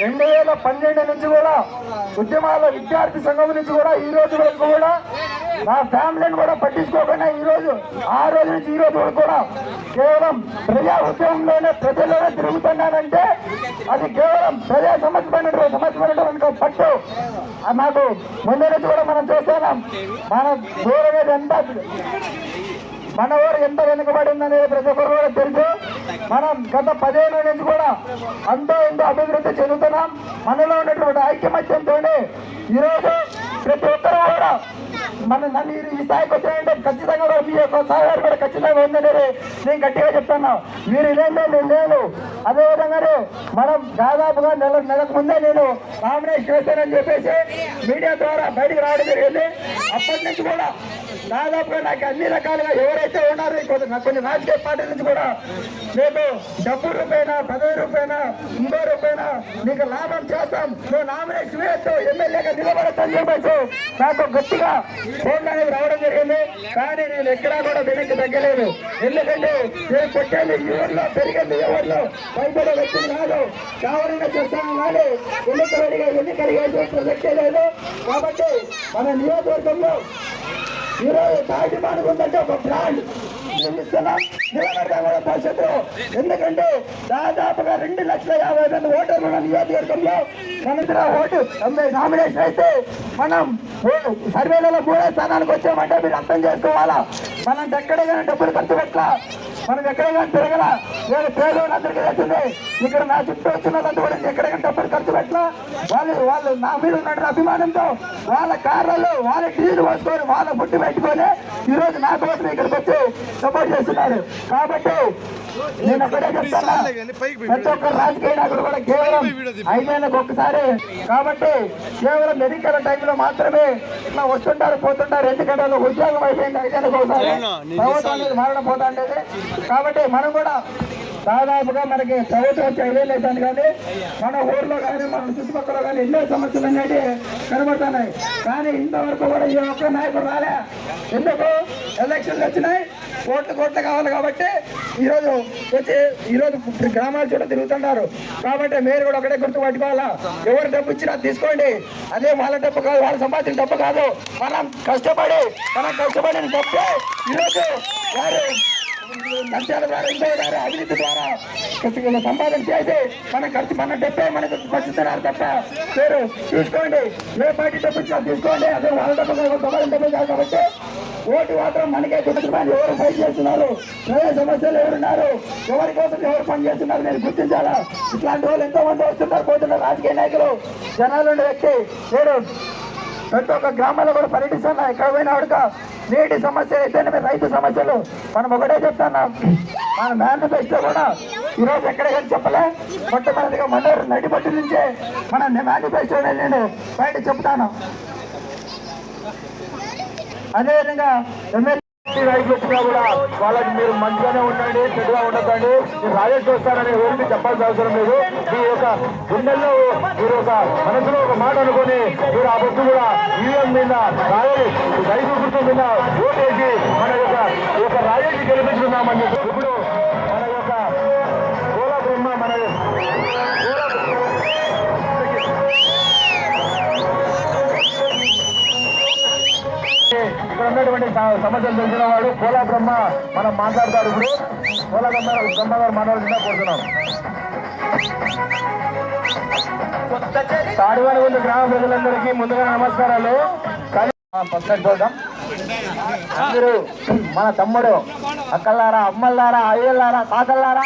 రెండు వేల పన్నెండు నుంచి కూడా ఉద్యమాల విద్యార్థి సంఘం నుంచి కూడా ఈ రోజు వరకు కూడా నా ఫ్యామిలీని కూడా పట్టించుకోకుండా ఈ రోజు ఆ రోజు నుంచి ఈ రోజు వరకు కూడా కేవలం ప్రజా ఉద్యమంలోనే ప్రజల్లోనే తిరుగుతున్నానంటే అది కేవలం ప్రజా సమస్యమైన సమస్యమైనటువంటి పట్టు. నాకు ముందు నుంచి కూడా మనం చూస్తున్నాం మన దూరం ఎంత మన ఊరు ఎంత వెనుకబడిందనేది ప్రతి ఒక్కరు కూడా తెలుసు. మనం గత పదేళ్ళ నుంచి కూడా అంతో ఎంతో అభివృద్ధి చెందుతున్నాం. మనలో ఉన్నటువంటి ఐక్యమత్యంతోనే ఈరోజు ప్రతి ఒక్కరూ కూడా మన నన్ను ఈ- స్థాయికి వచ్చాయంటే ఖచ్చితంగా కూడా మీ యొక్క సహకారం కూడా ఖచ్చితంగా ఉందనేది నేను గట్టిగా చెప్తున్నా. మీరు లేదే నేను లేను అదేవిధంగానే మనం దాదాపుగా నెల నెలకు ముందే నేను నామినేషన్ వేస్తానని చెప్పేసి మీడియా ద్వారా బయటకు రావడం జరిగింది. అప్పటి నుంచి కూడా దాదాపుగా నాకు అన్ని రకాలుగా ఎవరైతే ఉన్నారో కొన్ని కొన్ని రాజకీయ పార్టీల నుంచి కూడా మీకు డబ్బు రూపాయన పదవి రూపాయన ఇంకో రూపాయన నీకు లాభం చేస్తాం. నువ్వు నామినేషన్ వేయొచ్చు ఎమ్మెల్యేగా నిలబడతాను చెప్పేసి నాకు గట్టిగా ఫోన్లు రావడం జరిగింది. కానీ నేను ఎక్కడా కూడా వెనక్కి తగ్గలేదు. ఎందుకంటే నేను కొట్టేది ఈ ఊర్లో పెరిగింది ఎవరిలో? భయపడే వ్యక్తిని కాదు. కావాలన్నా చేస్తాను కానీ ఎన్నికలుగా ఎన్నికలు ప్రసక్తే లేదు. కాబట్టి మన నియోజకవర్గంలో ఈరోజు తాటి ఉందంటే ఒక బ్రాండ్ నిర్మిస్తున్నాం నిలబడతాం కూడా భవిష్యత్తు ఎందుకంటే దాదాపుగా రెండు లక్షల యాభై మంది ఓటర్లు ఉన్న నియోజకవర్గంలో మన ఇద్దరు ఓటు తొంభై నామినేషన్ అయితే మనం సర్వేలలో మూడో స్థానానికి వచ్చామంటే మీరు అర్థం చేసుకోవాలా? మనం ఎక్కడ కానీ డబ్బులు ఖర్చు పెట్టాల. మనం ఎక్కడ కానీ తిరగల. నేను పేదవాళ్ళందరికీ తెలిసింది ఇక్కడ నా చుట్టూ వచ్చిన వాళ్ళంతా కూడా ఎక్కడ కానీ డబ్బులు ఖర్చు పెట్టాల. వాళ్ళు వాళ్ళు నా మీద ఉన్న అభిమానంతో వాళ్ళ కార్లలో వాళ్ళ డీజిల్ పోసుకొని వాళ్ళ పుట్టి పెట్టుకొని ఈ రోజు నా కోసం ఇక్కడికి వచ్చి సపోర్ట్ చేస్తున్నారు. కాబట్టి నేను ఒకటే చెప్తాను ప్రతి ఒక్క రాజకీయ నాయకుడు కూడా కేవలం ఐదేళ్ళకి ఒక్కసారి కాబట్టి కేవలం ఎన్నికల టైంలో మాత్రమే ఇట్లా వస్తుంటారు పోతుంటారు. ఎందుకంటే ఉద్యోగం అయిపోయింది ఐదేళ్ళకి ఒకసారి. ప్రభుత్వం అనేది మారడం పోతా ఉండేది కాబట్టి మనం కూడా దాదాపుగా మనకి ప్రభుత్వం అవుతుంది కానీ మన ఊర్లో కానీ మన చుట్టుపక్కల కానీ ఎన్నో సమస్యలు అనేవి కనబడుతున్నాయి. కానీ ఇంతవరకు కూడా ఈ ఒక్క నాయకుడు రాలే. ఎందుకు? ఎలక్షన్లు వచ్చినాయి. కోట్లు కోట్లు కావాలి కాబట్టి ఈరోజు వచ్చి ఈరోజు గ్రామాల చుట్టూ తిరుగుతున్నారు. కాబట్టి మీరు కూడా ఒకటే గుర్తు పట్టుకోవాలా. ఎవరు డబ్బు ఇచ్చినా తీసుకోండి. అదే వాళ్ళ డబ్బు కాదు వాళ్ళ సంపాదించిన డబ్బు కాదు. మనం కష్టపడి మనం కష్టపడిన డబ్బే ఈరోజు వారు లంచాల ద్వారా ఇంకో ద్వారా అవినీతి ద్వారా సంపాదన చేసి మన ఖర్చు మన డబ్బే మనకు ఖర్చుతున్నారు తప్ప మీరు చూసుకోండి. ఏ పార్టీ డబ్బు తీసుకోండి. అదే వాళ్ళ డబ్బు కాదు డబ్బు కాదు కాబట్టి ఓటు మాత్రం మనకే కుటుంబాన్ని ఎవరు ఫైట్ చేస్తున్నారు? ఏ సమస్యలు ఎవరున్నారు? ఎవరి కోసం ఎవరు పని చేస్తున్నారు నేను గుర్తించాలా? ఇట్లాంటి వాళ్ళు ఎంతో మంది వస్తున్నారు. పోతున్నారు రాజకీయ నాయకులు జనాలు వ్యక్తి నేను ప్రతి ఒక్క గ్రామాల్లో కూడా పర్యటిస్తున్నా. ఎక్కడ పోయినా అడక నీటి సమస్య అయితే రైతు సమస్యలు. మనం ఒకటే చెప్తున్నాం. మన మేనిఫెస్టో కూడా ఈరోజు ఎక్కడ కానీ చెప్పలే. మొట్టమొదటిగా మండూరు నడిపట్టు నుంచే మన మేనిఫెస్టో నేను బయట చెప్తాను. అదేవిధంగా ఎమ్మెల్యే రైతు చెప్పినా కూడా వాళ్ళకి మీరు మంచిగానే ఉండండి చెడుగా ఉండకండి. మీరు రాజేష్ వస్తారని ఎవరికి చెప్పాల్సిన అవసరం లేదు. మీ యొక్క గుండెల్లో మీరు ఒక మనసులో ఒక మాట అనుకొని మీరు ఆ బొత్తు కూడా ఈవీఎం మీద రాయని రైతు గుర్తు మీద ఓటేసి మన యొక్క ఈ యొక్క రాజేష్ గెలిపించుకున్నామని చెప్పి సమస్యలు తెలిసిన వాడు పోలా బ్రహ్మ మనం మాట్లాడతారు ఇప్పుడు. పోలా బ్రహ్మ బ్రహ్మ గారు మాట్లాడుతున్నా కోరుతున్నాం. తాడివాడి ఉన్న గ్రామ ప్రజలందరికీ ముందుగా నమస్కారాలు. కానీ పక్కన చూద్దాం. అందరూ మన తమ్ముడు అక్కల్లారా అమ్మలారా అయ్యల్లారా తాతల్లారా